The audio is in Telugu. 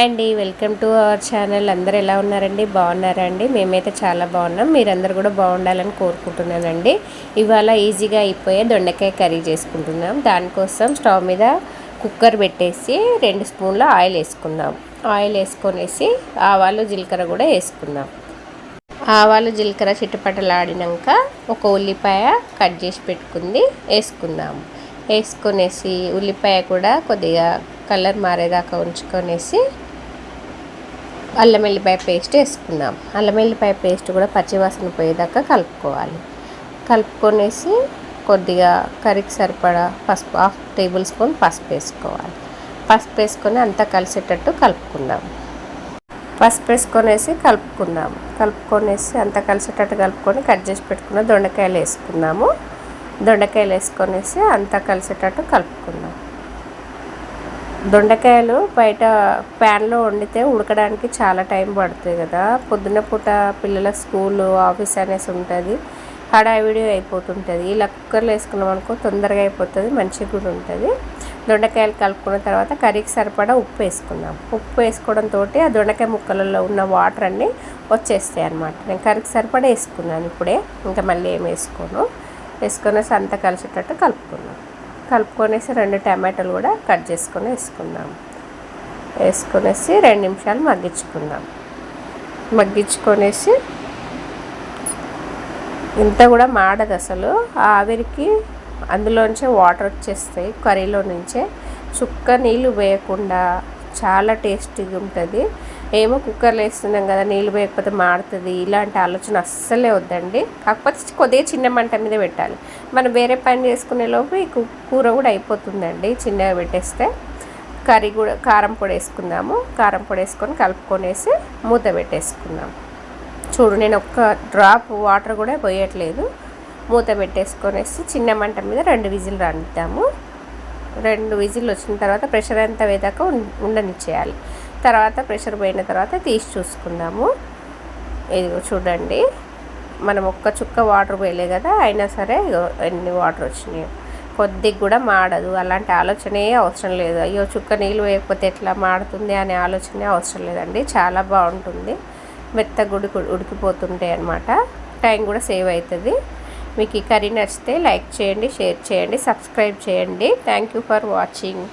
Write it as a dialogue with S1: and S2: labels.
S1: హాయ్ అండి వెల్కమ్ టు అవర్ ఛానల్. అందరు ఎలా ఉన్నారండి? బాగున్నారా అండి? మేమైతే చాలా బాగున్నాం. మీరందరూ కూడా బాగుండాలని కోరుకుంటున్నానండి. ఇవాళ ఈజీగా అయిపోయే దొండకాయ కర్రీ చేసుకుంటున్నాం. దానికోసం స్టవ్ మీద కుక్కర్ పెట్టేసి రెండు స్పూన్ల ఆయిల్ వేసుకుందాం. ఆయిల్ వేసుకొనేసి ఆవాలు జీలకర్ర కూడా వేసుకుందాం. ఆవాలు జీలకర్ర చిట్టపటలాడినాక ఒక ఉల్లిపాయ కట్ చేసి పెట్టుకుంది. వేసుకుందాం. వేసుకొనేసి ఉల్లిపాయ కూడా కొద్దిగా కలర్ మారేదాకా ఉంచుకొనేసి అల్లం ఎల్లిపాయ పేస్ట్ వేసుకుందాం. అల్లం ఎల్లిపాయ పేస్ట్ కూడా పచ్చివాసన పోయేదాకా కలుపుకోవాలి. కలుపుకొనేసి కొద్దిగా కర్రీకి సరిపడా పసుపు హాఫ్ టేబుల్ స్పూన్ పసుపు వేసుకోవాలి. పసుపు వేసుకొని అంతా కలిసేటట్టు కలుపుకుందాం. పసుపు వేసుకొనేసి కలుపుకుందాం. కలుపుకొనేసి అంతా కలిసేటట్టు కలుపుకొని కట్ చేసి పెట్టుకున్న దొండకాయలు వేసుకున్నాము దొండకాయలు వేసుకొనేసి అంతా కలిసేటట్టు కలుపుకుందాం. దొండకాయలు బయట ప్యాన్లో వండితే ఉడకడానికి చాలా టైం పడుతుంది కదా. పొద్దున పూట పిల్లల స్కూల్ ఆఫీస్ అనేసి ఉంటుంది. హడావిడి అయిపోతుంటుంది. ఇలా కుక్కర్లో వేసుకున్నాం అనుకో తొందరగా అయిపోతుంది మంచిగా కూడా ఉంటుంది. దొండకాయలు కలుపుకున్న తర్వాత కర్రీకి సరిపడా ఉప్పు వేసుకుందాం. ఉప్పు వేసుకోవడంతో ఆ దొండకాయ ముక్కలలో ఉన్న వాటర్ అన్నీ వచ్చేస్తాయి అనమాట నేను కర్రీకి సరిపడా వేసుకున్నాను ఇప్పుడే. ఇంకా మళ్ళీ ఏం వేసుకోను? వేసుకొని అంతా కలిసేటట్టు కలుపుకున్నాను కలుపుకొనేసి రెండు టమాటాలు కూడా కట్ చేసుకొని వేసుకుందాం. వేసుకొనేసి రెండు నిమిషాలు మగ్గించుకుందాం. మగ్గించుకొనేసి ఇంత కూడా మాడదు అసలు. ఆవిరికి అందులోంచే వాటర్ వచ్చేస్తాయి కర్రీలో నుంచే. చుక్క నీళ్ళు వేయకుండా చాలా టేస్టీగా ఉంటుంది. ఏమో కుక్కర్లో వేస్తున్నాం కదా నీళ్ళు పోయకపోతే మాడుతుంది ఇలాంటి ఆలోచన అస్సలే వద్దండి. కాకపోతే కొద్దిగా చిన్న మంట మీద పెట్టాలి. మనం వేరే పని చేసుకునే లోపు ఈ కూర కూడా అయిపోతుందండి చిన్నగా పెట్టేస్తే. కర్రీ కూడా కారం పొడి వేసుకుందాము. కారం పొడి వేసుకొని కలుపుకొనేసి మూత పెట్టేసుకుందాం. చూడు నేను ఒక్క డ్రాప్ వాటర్ కూడా పోయట్లేదు. మూత పెట్టేసుకొనేసి చిన్న మంట మీద రెండు విజిల్ రానిద్దాము. రెండు విజిల్ వచ్చిన తర్వాత ప్రెషర్ అంతా వేదాకా ఉండనిచ్చేయాలి. తర్వాత ప్రెషర్ పోయిన తర్వాత తీసి చూసుకుందాము. ఇదిగో చూడండి. మనం ఒక్క చుక్క వాటర్ పోయలే కదా అయినా సరే ఎన్ని వాటర్ వచ్చినాయి. కొద్దిగా కూడా మాడదు. అలాంటి ఆలోచనే అవసరం లేదు. అయ్యో చుక్క నీళ్ళు వేయకపోతే ఎట్లా మాడుతుంది అనే ఆలోచనే అవసరం లేదండి. చాలా బాగుంటుంది. మెత్త గుడి ఉడికిపోతుంటాయి అనమాట టైం కూడా సేవ్ అవుతుంది. మీకు ఈ కర్రీ నచ్చితే లైక్ చేయండి షేర్ చేయండి సబ్స్క్రైబ్ చేయండి. Thank you for watching.